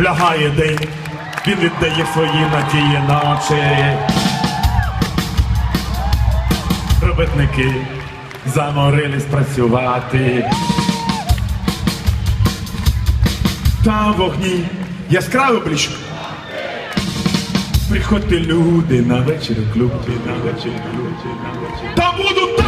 Лягає день, він віддає свої надії ночі. Робітники заморились працювати. Там в вогні яскравий блищ. Приходьте люди на вечір клуб, на вечір клуб, на вечір. Там будуть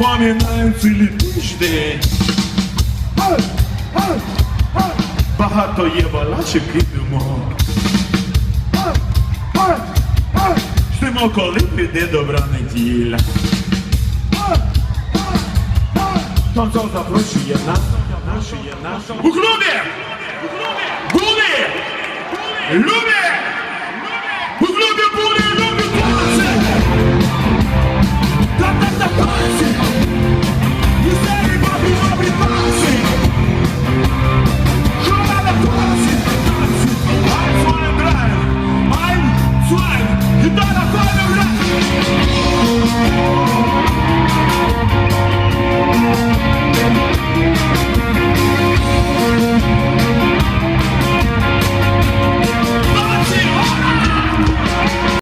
вспоминаем цілі тиждень. Багато є балачок і думок. Ждемо, коли піде добра неділя. Танцов запрошує нас, запрошує нас. У клубі! Були! Любі!